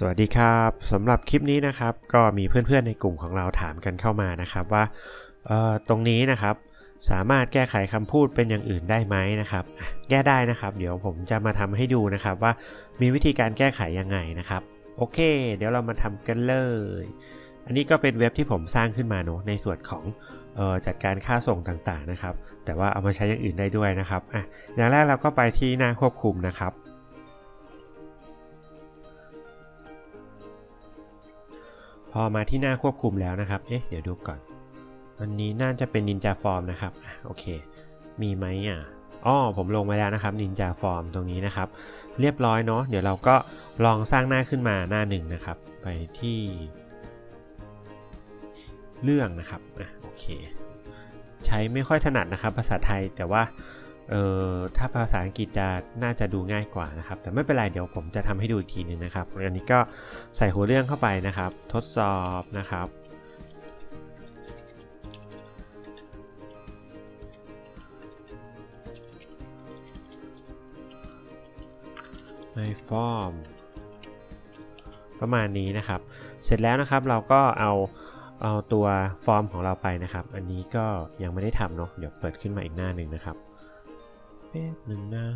สวัสดีครับสำหรับคลิปนี้นะครับ ก็มีเพื่อนๆในกลุ่มของเราถามกันเข้ามานะครับว่าตรงนี้นะครับ สามารถแก้ไขคำพูดเป็นอย่างอื่นได้ไหมนะครับ แก้ได้นะครับ เดี๋ยวผมจะมาทำให้ดูนะครับว่ามีวิธีการแก้ไขยังไงนะครับ โอเค เดี๋ยวเรามาทำกันเลย อันนี้ก็เป็นเว็บที่ผมสร้างขึ้นมาเนาะในส่วนของจัดการค่าส่งต่างๆนะครับ แต่ว่าเอามาใช้อย่างอื่นได้ด้วยนะครับอะอย่างแรกเราก็ไปที่หน้าควบคุมนะครับ พอมาที่หน้าควบคุมแล้วนะครับ เอ๊ะ เดี๋ยวดูก่อน อันนี้น่าจะเป็น Ninja Form นะครับอโอเค มีไหมอะอ๋อผมลงมาแล้วนะครับ Ninja Form ตรงนี้นะครับ เรียบร้อยเนาะ เดี๋ยวเราก็ลองสร้างหน้าขึ้นมาหน้าหนึ่งนะครับ ไปที่เรื่องนะครับอะโอเค ใช้ไม่ค่อยถนัดนะครับ ภาษาไทยแต่ว่า เอ่อถ้าภาษาอังกฤษจะน่าจะดูง่ายกว่านะครับ แต่ไม่เป็นไรเดี๋ยวผมจะทำให้ดูอีกทีนึงนะครับอันนี้ก็ใส่หัวเรื่องเข้าไปนะครับ ทดสอบนะครับ ในฟอร์ม ประมาณนี้นะครับ เสร็จแล้วนะครับเราก็เอาเอาตัวฟอร์มของเราไปนะครับ อันนี้ก็ยังไม่ได้ทำเนาะเดี๋ยวเปิดขึ้นมาอีกหน้าหนึ่งนะครับ แป๊บหนึ่งนะ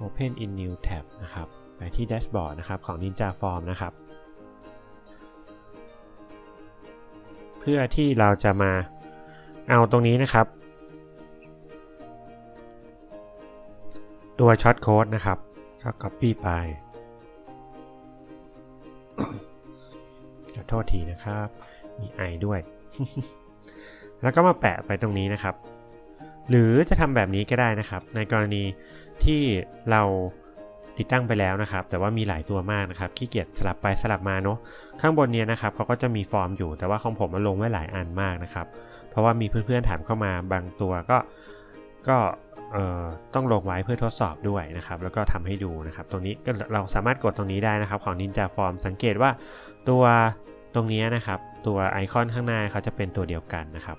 Open in New Tab นะครับ ไปที่แดชบอร์ดนะครับของ Ninja Form นะครับ เพื่อที่เราจะมาเอาตรงนี้นะครับ ตัวช็อตโค้ดนะครับ ก็ Copy ไปขอโทษทีนะครับ มีไอด้วย แล้วก็มาแปะไปตรงนี้นะครับ หรือจะทำแบบนี้ก็ได้นะครับ ในกรณีที่เราติดตั้งไปแล้วนะครับ แต่ว่ามีหลายตัวมากนะครับขี้เกียจสลับไปสลับมาเนาะข้างบนนี้นะครับเขาก็จะมีฟอร์มอยู่แต่ว่าของผมมาลงไว้หลายอันมากนะครับ เพราะว่ามีเพื่อนๆถามเข้ามาบางตัวก็ก็ต้องลงไว้เพื่อทดสอบด้วยนะครับ แล้วก็ทำให้ดูนะครับ ตรงนี้ก็เราสามารถกดตรงนี้ได้นะครับ ของ Ninja Form สังเกตว่าตัวตรงนี้นะครับ ตัวไอคอนข้างหน้าเขาจะเป็นตัวเดียวกันนะครับ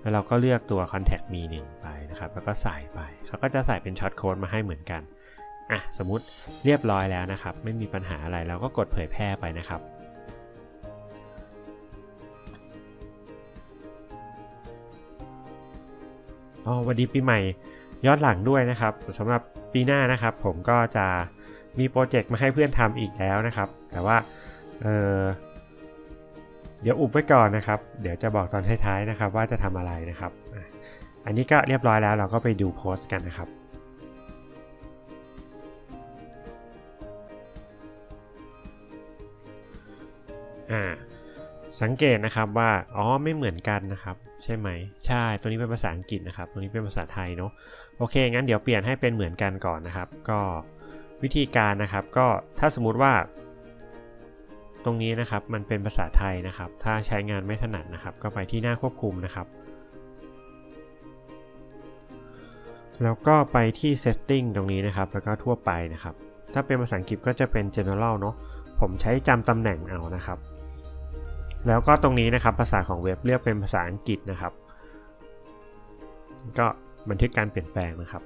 แล้วเราก็เลือกตัว contact me 1ไปนะครับ แล้วก็ใส่ไป เขาก็จะใส่เป็นช็อตโค้ดมาให้เหมือนกัน อะ สมมุติเรียบร้อยแล้วนะครับ ไม่มีปัญหาอะไร เราก็กดเผยแพร่ไปนะครับ อ๋อวันดีปีใหม่ย้อนหลังด้วยนะครับสำหรับปีหน้านะครับ ผมก็จะมีโปรเจกต์มาให้เพื่อนทำอีกแล้วนะครับ แต่ว่า เออ เดี๋ยวอุบไว้ก่อนนะครับ เดี๋ยวจะบอกตอนท้ายๆนะครับ ว่าจะทำอะไรนะครับ อันนี้ก็เรียบร้อยแล้วเราก็ไปดูโพสต์กันนะครับอ่าสังเกตนะครับว่าอ๋อไม่เหมือนกันนะครับ ใช่ไหมใช่ตัวนี้เป็นภาษาอังกฤษนะครับ ตัวนี้เป็นภาษาไทยเนาะโอเค งั้นเดี๋ยวเปลี่ยนให้เป็นเหมือนกันก่อนนะครับ ก็วิธีการนะครับ ก็ถ้าสมมุติว่า ตรงนี้นะครับมันเป็นภาษาไทยนะครับ ถ้าใช้งานไม่ถนัดนะครับ ก็ไปที่หน้าควบคุมนะครับ แล้วก็ไปที่ setting ตรงนี้นะครับ แล้วก็ทั่วไปนะครับ ถ้าเป็นภาษาอังกฤษก็จะเป็น general เนาะผมใช้จำตำแหน่งเอานะครับ แล้วก็ตรงนี้นะครับภาษาของเว็บเรียกเป็นภาษาอังกฤษนะครับ ก็บันทึกการเปลี่ยนแปลงนะครับ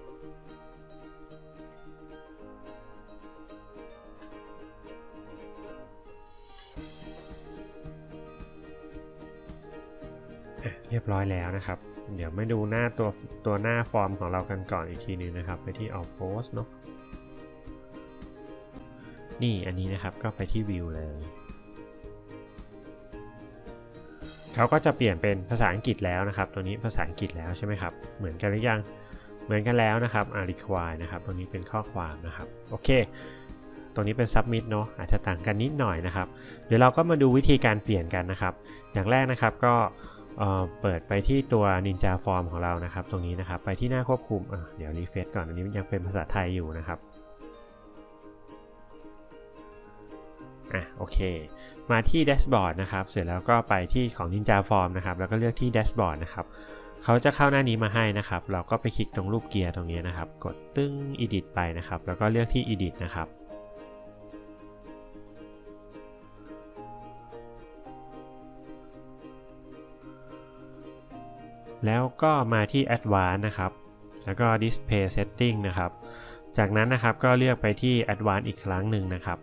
เรียบร้อยแล้วนะครับ เดี๋ยวมาดูหน้าตัวตัวหน้าฟอร์มของเรากันก่อนอีกทีนึงนะครับ ไปที่ All Post เนาะนี่อันนี้นะครับก็ไปที่ View เลยเขาก็จะเปลี่ยนเป็นภาษาอังกฤษแล้วนะครับ ตัวนี้ภาษาอังกฤษแล้วใช่ไหมครับ เหมือนกันหรือยัง เหมือนกันแล้วนะครับ a require นะครับ ตัวนี้เป็นข้อความนะครับ โอเค ตรงนี้เป็น submit เนาะ อาจจะต่างกันนิดหน่อยนะครับ เดี๋ยวเราก็มาดูวิธีการเปลี่ยนกันนะครับ อย่างแรกนะครับก็ เปิดไปที่ตัว Ninja Form ของเรานะครับ ตรงนี้นะครับ ไปที่หน้าควบคุมเดี๋ยวรีเฟซก่อนอันนี้ยังเป็นภาษาไทยอยู่นะครับอะโอเค มาที่แดชบอร์ดนะครับ เสร็จแล้วก็ไปที่ของ Ninja Form นะครับ แล้วก็เลือกที่แดชบอร์ดนะครับเขาจะเข้าหน้านี้มาให้นะครับ เราก็ไปคลิกตรงรูปเกียร์ตรงนี้นะครับ กดตึ้ง Edit ไปนะครับ แล้วก็เลือกที่ Edit นะครับ แล้วก็มาที่ Advanced นะครับ แล้วก็ Display Setting นะครับ จากนั้นนะครับก็เลือกไปที่ Advanced อีกครั้งหนึ่งนะครับ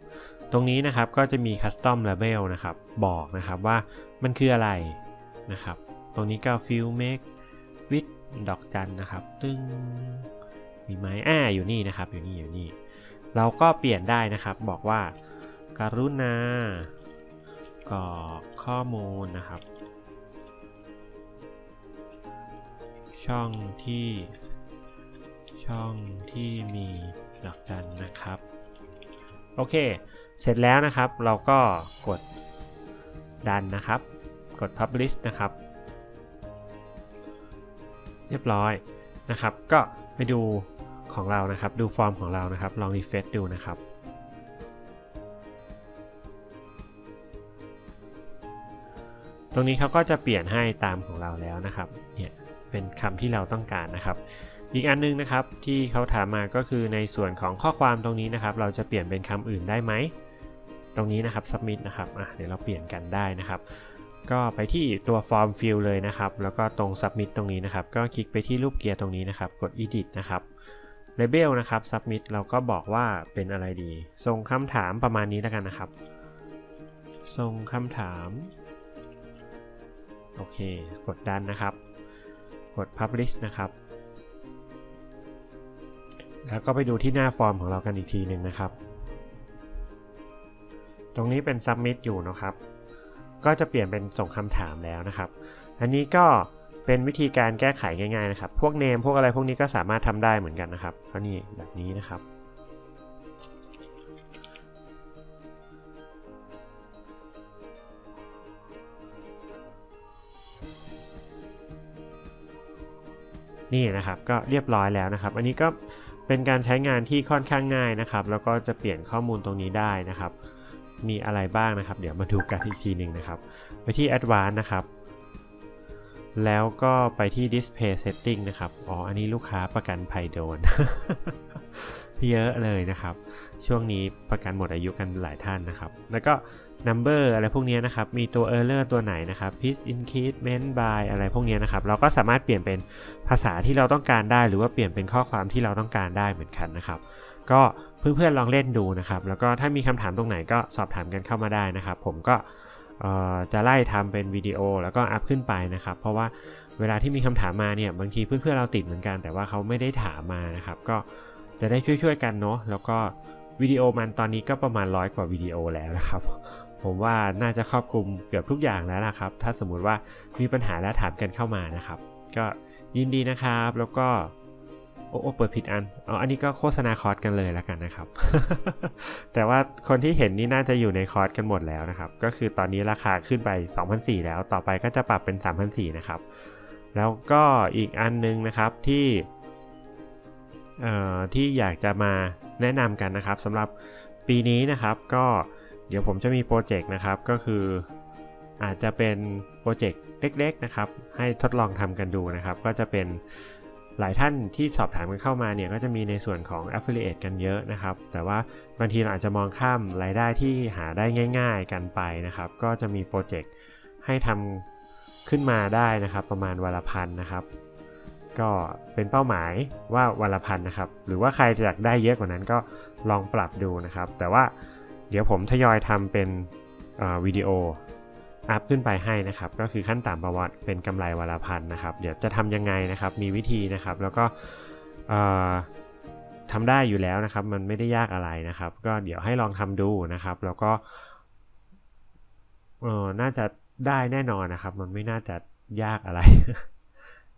ตรงนี้นะครับก็จะมี Custom Label นะครับ บอกนะครับว่ามันคืออะไรนะครับ ตรงนี้ก็ Fill Make with ดอกจันนะครับตึ้งมีไหมอ่าอยู่นี่นะครับ อยู่นี่อยู่นี่ เราก็เปลี่ยนได้นะครับ บอกว่าการุณา กรอกข้อมูลนะครับ ช่องที่ ช่องที่มีดอกจันนะครับ โอเค เสร็จแล้วนะครับ เราก็กดดันนะครับ กด publish นะครับ เรียบร้อยนะครับ ก็ไปดูของเรานะครับ ดูฟอร์มของเรานะครับ ลอง refresh ดูนะครับตรงนี้เขาก็จะเปลี่ยนให้ตามของเราแล้วนะครับ เนี่ย เป็นคำที่เราต้องการนะครับ อีกอันนึงนะครับที่เขาถามมาก็คือในส่วนของข้อความตรงนี้นะครับ เราจะเปลี่ยนเป็นคำอื่นได้ไหม ตรงนี้นะครับ submit นะครับอะเดี๋ยวเราเปลี่ยนกันได้นะครับ ก็ไปที่ตัว form fill เลยนะครับ แล้วก็ตรง submit ตรงนี้นะครับ ก็คลิกไปที่รูปเกียร์ตรงนี้นะครับ กด edit นะครับ label นะครับ submit เราก็บอกว่าเป็นอะไรดี ส่งคำถามประมาณนี้แล้วกันนะครับ ส่งคำถาม โอเค กดดันนะครับ กด publish นะครับ แล้วก็ไปดูที่หน้าฟอร์มของเรากันอีกทีหนึ่งนะครับ ตรงนี้เป็น submit อยู่นะครับ ก็จะเปลี่ยนเป็นส่งคำถามแล้วนะครับ อันนี้ก็เป็นวิธีการแก้ไขง่ายๆนะครับ พวกเนมพวกอะไรพวกนี้ก็สามารถทำได้เหมือนกันนะครับก็นี่แบบนี้นะครับ นี่นะครับก็เรียบร้อยแล้วนะครับ อันนี้ก็เป็นการใช้งานที่ค่อนข้างง่ายนะครับ แล้วก็จะเปลี่ยนข้อมูลตรงนี้ได้นะครับ มีอะไรบ้างนะครับ เดี๋ยวมาดูกันอีกทีหนึ่งนะครับ ไปที่ Advanced นะครับ แล้วก็ไปที่ Display Setting นะครับ อ๋อ อันนี้ลูกค้าประกันภัยโดน เยอะเลยนะครับ ช่วงนี้ประกันหมดอายุกันหลายท่านนะครับ แล้วก็ number อะไรพวกนี้นะครับ มีตัว error ตัวไหนนะครับ pitch increment by อะไรพวกนี้นะครับ เราก็สามารถเปลี่ยนเป็นภาษาที่เราต้องการได้ หรือว่าเปลี่ยนเป็นข้อความที่เราต้องการได้เหมือนกันนะครับ ก็เพื่อนๆลองเล่นดูนะครับ แล้วก็ถ้ามีคำถามตรงไหนก็สอบถามกันเข้ามาได้นะครับ ผมก็จะไล่ทำเป็นวิดีโอแล้วก็อัพขึ้นไปนะครับ เพราะว่าเวลาที่มีคำถามมาเนี่ยบางทีเพื่อนๆเราติดเหมือนกัน แต่ว่าเขาไม่ได้ถามมานะครับ ก็จะได้ช่วยๆกันเนาะแล้วก็วิดีโอมันตอนนี้ก็ประมาณร้อยกว่าวิดีโอแล้วนะครับ ผมว่าน่าจะครอบคลุมเกือบทุกอย่างแล้วนะครับ ถ้าสมมุติว่ามีปัญหาแล้วถามกันเข้ามานะครับ ก็ยินดีนะครับ แล้วก็โอ้โอเปิดผิดอันอ๋ออันนี้ก็โฆษณาคอร์สกันเลยแล้วกันนะครับ แต่ว่าคนที่เห็นนี่น่าจะอยู่ในคอร์สกันหมดแล้วนะครับ ก็คือตอนนี้ราคาขึ้นไป 2,004แล้ว ต่อไปก็จะปรับเป็น 3,004นะครับ แล้วก็อีกอันนึงนะครับที่ที่อยากจะมาแนะนำกันนะครับสำหรับปีนี้นะครับก็ เดี๋ยวผมจะมีโปรเจกต์นะครับก็คืออาจจะเป็นโปรเจกต์เล็กๆนะครับ ให้ทดลองทำกันดูนะครับ ก็จะเป็นหลายท่านที่สอบถามกันเข้ามาเนี่ยก็จะมีในส่วนของ affiliate กันเยอะนะครับ แต่ว่าบางทีเราอาจจะมองข้ามรายได้ที่หาได้ง่าย ๆ กันไปนะครับ ก็จะมีโปรเจกต์ให้ทำขึ้นมาได้นะครับ ประมาณวันละพันนะครับ ก็เป็นเป้าหมายว่าวันละพันนะครับ หรือว่าใครอยากได้เยอะกว่านั้นก็ลองปรับดูนะครับ แต่ว่า เดี๋ยวผมทยอยทำเป็นวิดีโออัพขึ้นไปให้นะครับ ก็คือขั้นต่ำประวัติเป็นกำไรวันละพันนะครับ เดี๋ยวจะทำยังไงนะครับ มีวิธีนะครับ แล้วก็ทำได้อยู่แล้วนะครับ มันไม่ได้ยากอะไรนะครับ ก็เดี๋ยวให้ลองทำดูนะครับ แล้วก็น่าจะได้แน่นอนนะครับ มันไม่น่าจะยากอะไร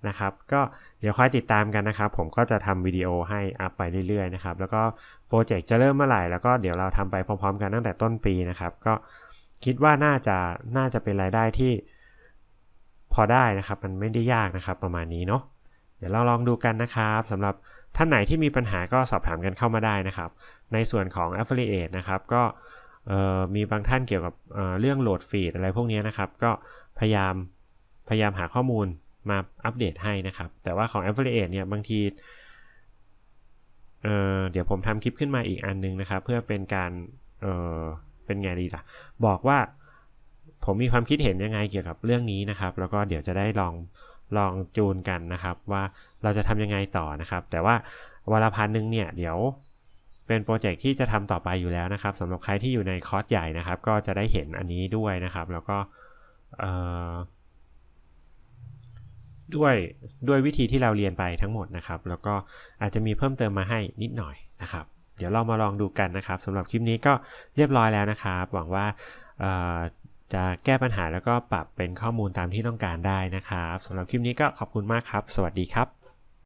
นะครับ ก็เดี๋ยวคอยติดตามกันนะครับ ผมก็จะทำวิดีโอให้อัพไปเรื่อยๆนะครับแล้วก็โปรเจกต์จะเริ่มเมื่อไหร่แล้วก็เดี๋ยวเราทำไปพร้อมๆ กันตั้งแต่ต้นปีนะครับ ก็คิดว่าน่าจะน่าจะเป็นรายได้ที่พอได้นะครับ มันไม่ได้ยากนะครับประมาณนี้เนาะเดี๋ยวเราลองดูกันนะครับสำหรับท่านไหนที่มีปัญหาก็สอบถามกันเข้ามาได้นะครับ ในส่วนของ affiliate นะครับ ก็มีบางท่านเกี่ยวกับเเรื่องโหลดฟีดอะไรพวกนี้นะครับ ก็พยายามพยายามหาข้อมูล มาอัปเดตให้นะครับ แต่ว่าของ affiliate เนี่ยบางทีเเดี๋ยวผมทำคลิปขึ้นมาอีกอันนึงนะครับ เพื่อเป็นการเเป็นไงดีล่ะ บอกว่าผมมีความคิดเห็นยังไงเกี่ยวกับเรื่องนี้นะครับ แล้วก็เดี๋ยวจะได้ลองลองจูนกันนะครับ ว่าเราจะทำยังไงต่อนะครับ แต่ว่าวันละพันหนึ่งเนี่ยเดี๋ยวเป็นโปรเจกต์ที่จะทำต่อไปอยู่แล้วนะครับสำหรับใครที่อยู่ในคอร์สใหญ่นะครับ ก็จะได้เห็นอันนี้ด้วยนะครับ แล้วก็ ด้วยด้วยวิธีที่เราเรียนไปทั้งหมดนะครับ แล้วก็อาจจะมีเพิ่มเติมมาให้นิดหน่อยนะครับ เดี๋ยวเรามาลองดูกันนะครับสำหรับคลิปนี้ก็เรียบร้อยแล้วนะครับ หวังว่าจะแก้ปัญหาแล้วก็ปรับเป็นข้อมูลตามที่ต้องการได้นะครับสำหรับคลิปนี้ก็ขอบคุณมากครับ สวัสดีครับ